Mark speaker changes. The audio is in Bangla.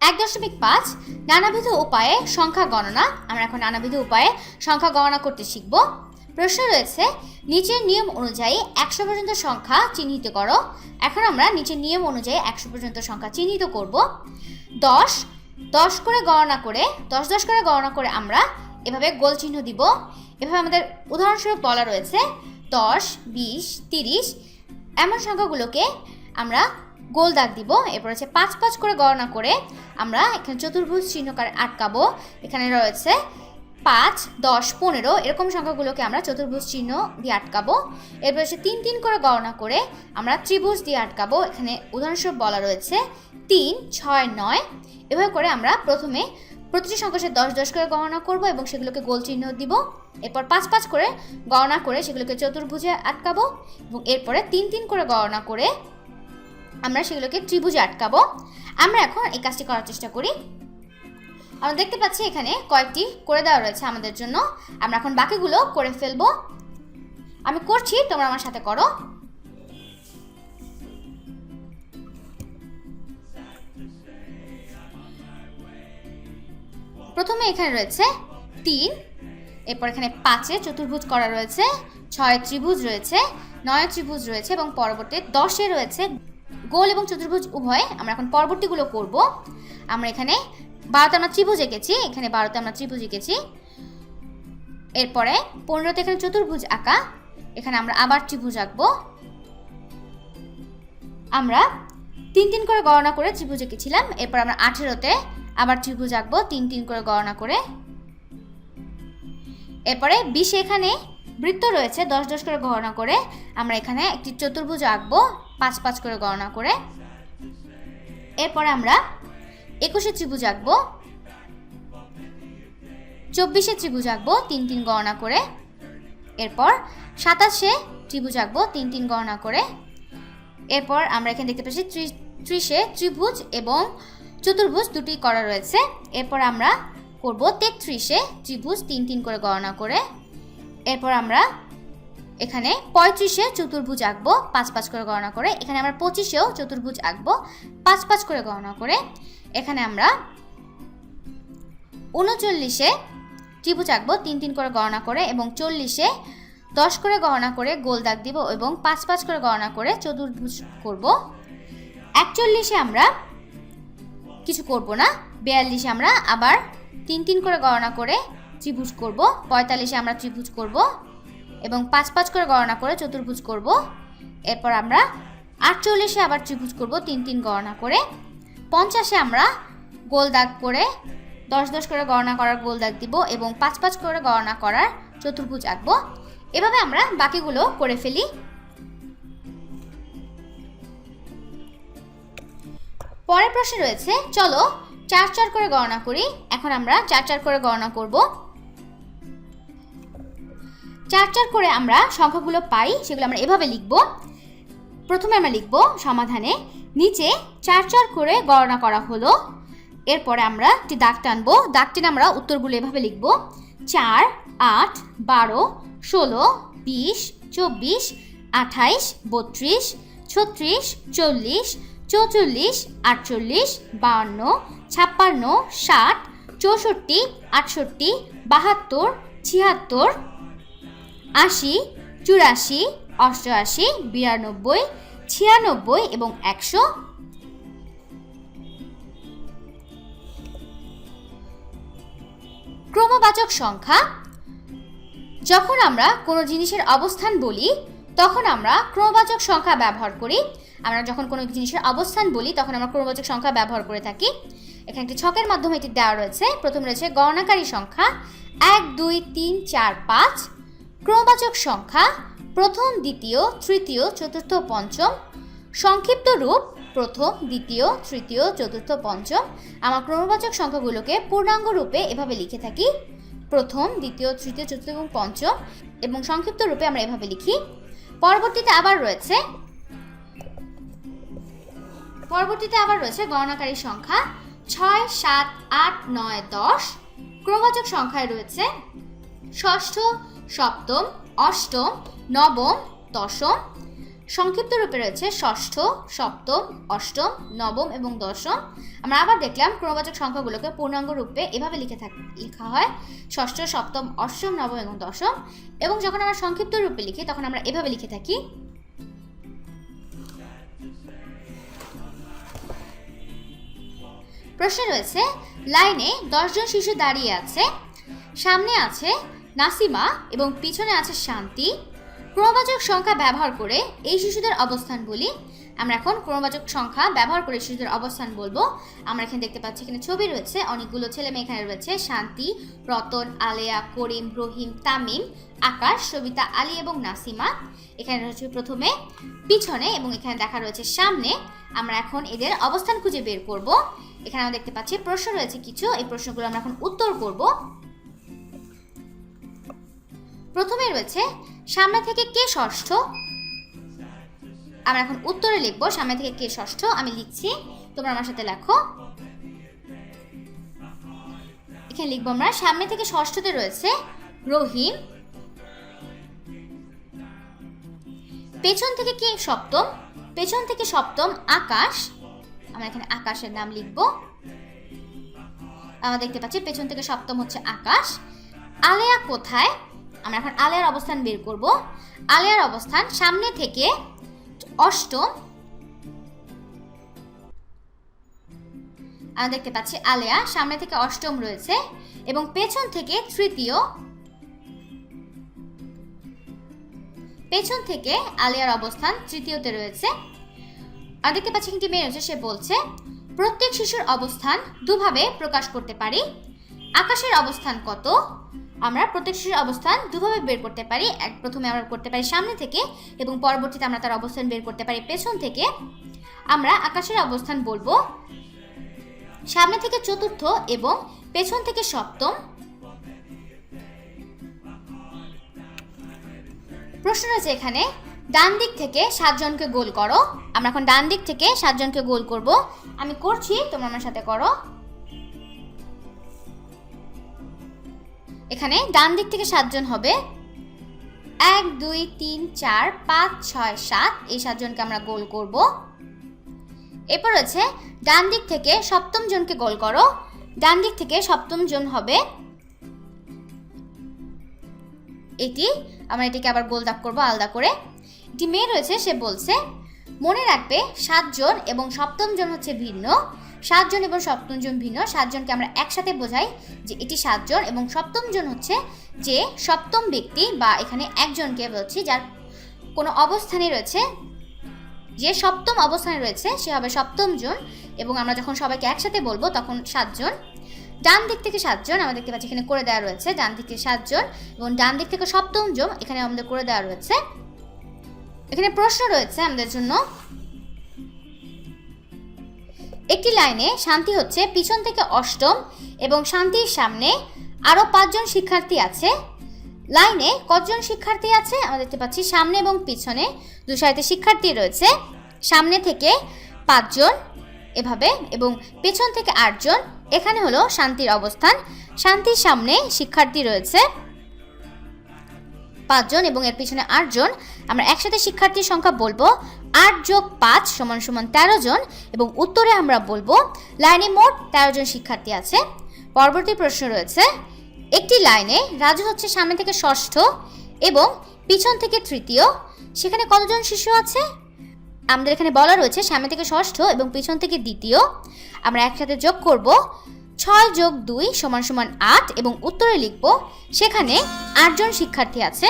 Speaker 1: এক দশমিক পাঁচ নানাবিধ উপায়ে সংখ্যা গণনা। আমরা এখন নানাবিধ উপায়ে সংখ্যা গণনা করতে শিখব। প্রশ্ন রয়েছে, নিচের নিয়ম অনুযায়ী একশো পর্যন্ত সংখ্যা চিহ্নিত করো। এখন আমরা নিচের নিয়ম অনুযায়ী একশো পর্যন্ত সংখ্যা চিহ্নিত করব। দশ দশ করে গণনা করে, দশ দশ করে গণনা করে আমরা এভাবে গোল চিহ্ন দিব। এভাবে আমাদের উদাহরণস্বরূপ বলা রয়েছে, দশ, বিশ, তিরিশ, এমন সংখ্যাগুলোকে আমরা গোল দাগ দিব। এরপর হচ্ছে পাঁচ পাঁচ করে গণনা করে আমরা এখানে চতুর্ভুজ চিহ্নকার আটকাবো। এখানে রয়েছে পাঁচ, দশ, পনেরো এরকম সংখ্যাগুলোকে আমরা চতুর্ভুজ চিহ্ন দিয়ে আটকাবো। এরপর হচ্ছে তিন তিন করে গণনা করে আমরা ত্রিভুজ দিয়ে আটকাবো। এখানে উদাহরণস্বরূপ বলা রয়েছে তিন, ছয়, নয়। এভাবে করে আমরা প্রথমে প্রতিটি সংখ্যা দশ দশ করে গণনা করব এবং সেগুলোকে গোল চিহ্ন দিব। এরপর পাঁচ পাঁচ করে গণনা করে সেগুলোকে চতুর্ভুজে আটকাবো এবং এরপরে তিন তিন করে গণনা করে আমরা সেগুলোকে ত্রিভুজে আটকাবো। আমরা এখন এই কাজটি করার চেষ্টা করি। আমরা দেখতে পাচ্ছি এখানে কয়েকটি করে দেওয়া রয়েছে আমাদের জন্য। আমরা এখন বাকিগুলো করে ফেলব। আমি করছি, তোমরা আমার সাথে করো। প্রথমে এখানে রয়েছে তিন, এরপর এখানে পাঁচে চতুর্ভুজ করা রয়েছে, ছয় ত্রিভুজ রয়েছে, নয় ত্রিভুজ রয়েছে এবং পরবর্তী দশে রয়েছে গোল এবং চতুর্ভুজ উভয় আমরা এখন পরবর্তীগুলো করব। আমরা এখানে বারোতে আমরা ত্রিভুজ এঁকেছি, এখানে বারোতে আমরা ত্রিভুজ এঁকেছি। এরপরে পনেরোতে এখানে চতুর্ভুজ আঁকা, এখানে আমরা আবার ত্রিভুজ আঁকবো। আমরা তিন তিন করে গণনা করে ত্রিভুজ এঁকেছিলাম, এরপর আমরা আঠেরোতে আবার ত্রিভুজ আঁকবো, তিন তিন করে গণনা করে। এরপরে বিশে এখানে বৃত্ত রয়েছে, দশ দশ করে গণনা করে আমরা এখানে একটি চতুর্ভুজ আঁকবো। পাঁচ পাঁচ করে গণনা করে। এরপরে আমরা একুশে ত্রিভুজ আঁকবো। চব্বিশে ত্রিভুজ আঁকবো, তিন তিন গণনা করে। এরপর সাতাশে ত্রিভুজ আঁকবো, তিন তিন গণনা করে। এরপর আমরা এখানে দেখতে পাচ্ছি ত্রিশ- ত্রিভুজ এবং চতুর্ভুজ দুটি করা রয়েছে। এরপর আমরা করব তেত্রিশে ত্রিভুজ, তিন তিন করে গণনা করে। এরপর আমরা এখানে পঁয়ত্রিশে চতুর্ভুজ আঁকবো, পাঁচ পাঁচ করে গণনা করে। এখানে আমরা পঁচিশেও চতুর্ভুজ আঁকবো, পাঁচ পাঁচ করে গণনা করে। এখানে আমরা উনচল্লিশে ত্রিভুজ আঁকবো, তিন তিন করে গণনা করে এবং চল্লিশে দশ করে গণনা করে গোল দাগ দিব এবং পাঁচ পাঁচ করে গণনা করে চতুর্ভুজ করব। একচল্লিশে আমরা কিছু করব না, বিয়াল্লিশে আমরা আবার তিন তিন করে গণনা করে ত্রিভুজ করব, পঁয়তাল্লিশে আমরা ত্রিভুজ করব। এবং পাঁচ পাঁচ করে গণনা করে চতুর্ভুজ করব। এরপর আমরা আটচল্লিশে আবার ত্রিভুজ করব, তিন তিন গণনা করে। পঞ্চাশে আমরা গোল দাগ করে দশ দশ করে গণনা করার গোল দাগ দিব এবং পাঁচ পাঁচ করে গণনা করার চতুর্ভুজ আঁকবো। এভাবে আমরা বাকিগুলো করে ফেলি। পরের প্রশ্নে রয়েছে, চলো চার চার করে গণনা করি। এখন আমরা চার চার করে গণনা করব। চার চার করে আমরা সংখ্যাগুলো পাই, সেগুলো আমরা এভাবে লিখব। প্রথমে আমরা লিখব সমাধানে, নিচে চার চার করে গণনা করা হলো। এরপরে আমরা একটি দাগ টানবো, দাগ টেনে আমরা উত্তরগুলো এভাবে লিখব। চার, আট, বারো, ষোলো, বিশ, চব্বিশ, আঠাইশ, বত্রিশ, ছত্রিশ, চল্লিশ, চৌচল্লিশ, আটচল্লিশ, বাহান্ন, ছাপ্পান্ন, ষাট, চৌষট্টি, আটষট্টি, বাহাত্তর, ছিয়াত্তর আশি, চুরাশি, অষ্টআশি, বিরানব্বই, ছিয়ানব্বই এবং একশো। ক্রমবাচক সংখ্যা। যখন আমরা কোনো জিনিসের অবস্থান বলি, তখন আমরা ক্রমবাচক সংখ্যা ব্যবহার করি। আমরা যখন কোনো জিনিসের অবস্থান বলি, তখন আমরা ক্রমবাচক সংখ্যা ব্যবহার করে থাকি। এখানে একটি ছকের মাধ্যমে এটি দেওয়া রয়েছে। প্রথম রয়েছে গণনাকারী সংখ্যা। এক, দুই, তিন, চার, পাঁচ। ক্রমবাচক সংখ্যা, প্রথম, দ্বিতীয়, তৃতীয়, চতুর্থ, পঞ্চম। সংক্ষিপ্ত রূপ, প্রথম, দ্বিতীয়, তৃতীয়, চতুর্থ, পঞ্চম। আমার ক্রমবাচক সংখ্যাগুলোকে পূর্ণাঙ্গ রূপে এভাবে লিখে থাকি। প্রথম, দ্বিতীয়, তৃতীয়, চতুর্থ এবং পঞ্চম। এবং সংক্ষিপ্ত রূপে আমরা এভাবে লিখি। পরবর্তীতে আবার রয়েছে, পরবর্তীতে আবার রয়েছে গণনাকারী সংখ্যা ছয়, সাত, আট, নয়, দশ। ক্রমবাচক সংখ্যায় রয়েছে ষষ্ঠ সপ্তম, অষ্টম, নবম, দশম। সংক্ষিপ্ত রূপে রয়েছে ষষ্ঠ, সপ্তম, অষ্টম, নবম এবং দশম। আমরা আবার দেখলাম ক্রমবাচক সংখ্যাগুলোকে পূর্ণাঙ্গ রূপে এভাবে লিখে থাক লেখা হয়। ষষ্ঠ, সপ্তম, অষ্টম, নবম এবং দশম। এবং যখন আমরা সংক্ষিপ্ত রূপে লিখি, তখন আমরা এভাবে লিখে থাকি। প্রশ্ন রয়েছে, লাইনে দশজন শিশু দাঁড়িয়ে আছে। সামনে আছে নাসিমা এবং পিছনে আছে শান্তি। ক্রমবাচক সংখ্যা ব্যবহার করে এই শিশুদের অবস্থান বলি। আমরা এখন ক্রমবাচক সংখ্যা ব্যবহার করে শিশুদের অবস্থান বলব। আমরা এখানে দেখতে পাচ্ছি এখানে ছবি রয়েছে। অনেকগুলো ছেলে মেয়ে এখানে রয়েছে। শান্তি, রতন, আলেয়া, করিম, রহিম, তামিম, আকাশ, সবিতা, আলী এবং নাসিমা। এখানে রয়েছে প্রথমে, পিছনে এবং এখানে দেখা রয়েছে সামনে। আমরা এখন এদের অবস্থান খুঁজে বের করব। এখানে আমরা দেখতে পাচ্ছি প্রশ্ন রয়েছে কিছু। এই প্রশ্নগুলো আমরা এখন উত্তর করব। প্রথমে রয়েছে, সামনে থেকে কে ষষ্ঠ? আমরা এখন উত্তরে লিখব, সামনে থেকে কে ষষ্ঠ? আমি লিখছি, তোমরা আমার সাথে লেখো। এখানে লিখব আমরা, সামনে থেকে ষষ্ঠতে রয়েছে, রহিম। পেছন থেকে কে সপ্তম? পেছন থেকে সপ্তম আকাশ। আমরা এখানে আকাশের নাম লিখব। আমরা দেখতে পাচ্ছি, পেছন থেকে সপ্তম হচ্ছে আকাশ। আলেয়া কোথায়? আমরা এখন আলেয়ার অবস্থান বের করব। আলেয়ার অবস্থান সামনে থেকে অষ্টম। আমরা দেখতে পাচ্ছি আলেয়া সামনে থেকে অষ্টম রয়েছে এবং পেছন থেকে তৃতীয়। পেছন থেকে আলিয়ার অবস্থান তৃতীয়তে রয়েছে। আর দেখতে পাচ্ছি একটি মেয়ে রয়েছে, সে বলছে, প্রত্যেক শিশুর অবস্থান দুভাবে প্রকাশ করতে পারি। আকাশের অবস্থান কত? আমরা প্রত্যেক শিশুর অবস্থান দুভাবে বের করতে পারি। এক, প্রথমে আমরা করতে পারি সামনে থেকে এবং পরবর্তীতে আমরা তার অবস্থান বের করতে পারি পেছন থেকে। আমরা আকাশের অবস্থান বলব। সামনে থেকে চতুর্থ এবং পেছন থেকে সপ্তম। প্রশ্ন রয়েছে এখানে, ডান দিক থেকে সাতজনকে গোল করো। আমরা এখন ডান দিক থেকে সাতজনকে গোল করব। আমি করছি, তোমরা আমার সাথে করো। এখানে ডান দিক থেকে সাতজন হবে। এক, দুই, তিন, চার, পাঁচ, ছয়, সাত, এই সাতজনকে আমরা গোল করব। এরপর হচ্ছে ডান দিক থেকে সপ্তম জনকে গোল করো। ডান দিক থেকে সপ্তম জন হবে। এটি আমরা এটিকে আবার গোল দাগ করব আলাদা করে। একটি মেয়ে রয়েছে, সে বলছে, মনে রাখবে, সাতজন এবং সপ্তম জন হচ্ছে ভিন্ন। সাতজন এবং সপ্তম জন ভিন্ন। সাতজনকে আমরা একসাথে বোঝাই যে এটি সাতজন এবং সপ্তম জন হচ্ছে যে সপ্তম ব্যক্তি বা এখানে একজনকে বলছি যার কোনো অবস্থানে রয়েছে, যে সপ্তম অবস্থানে রয়েছে, সে হবে সপ্তম জন এবং আমরা যখন সবাইকে একসাথে বলব তখন সাতজন। ডান দিক থেকে সাতজন, আমরা দেখতে পাচ্ছি এখানে করে দেওয়া রয়েছে, ডান দিক থেকে সাতজন এবং ডান দিক থেকে সপ্তম জন এখানে আমাদের করে দেওয়া রয়েছে। এখানে প্রশ্ন রয়েছে আমাদের জন্য একটি লাইনে শান্তি হচ্ছে পিছন থেকে অষ্টম এবং শান্তির সামনে আরও পাঁচজন শিক্ষার্থী আছে। লাইনে কতজন শিক্ষার্থী আছে? আমরা দেখতে পাচ্ছি সামনে এবং পিছনে দু শিক্ষার্থী রয়েছে। সামনে থেকে পাঁচজন এভাবে এবং পেছন থেকে আটজন। এখানে হলো শান্তির অবস্থান। শান্তির সামনে শিক্ষার্থী রয়েছে। পাঁচজন এবং এর পিছনে আটজন। আমরা একসাথে শিক্ষার্থীর সংখ্যা বলব আট যোগ পাঁচ সমান সমান তেরো জন এবং উত্তরে আমরা বলব লাইনে মোট তেরো জন শিক্ষার্থী আছে। পরবর্তী প্রশ্ন রয়েছে, একটি লাইনে রাজু হচ্ছে সামনে থেকে ষষ্ঠ এবং পিছন থেকে তৃতীয়, সেখানে কতজন শিশু আছে? আমাদের এখানে বলা রয়েছে সামনে থেকে ষষ্ঠ এবং পিছন থেকে দ্বিতীয়। আমরা একসাথে যোগ করব ছয় যোগ দুই সমান সমান আট এবং উত্তরে লিখব সেখানে আটজন শিক্ষার্থী আছে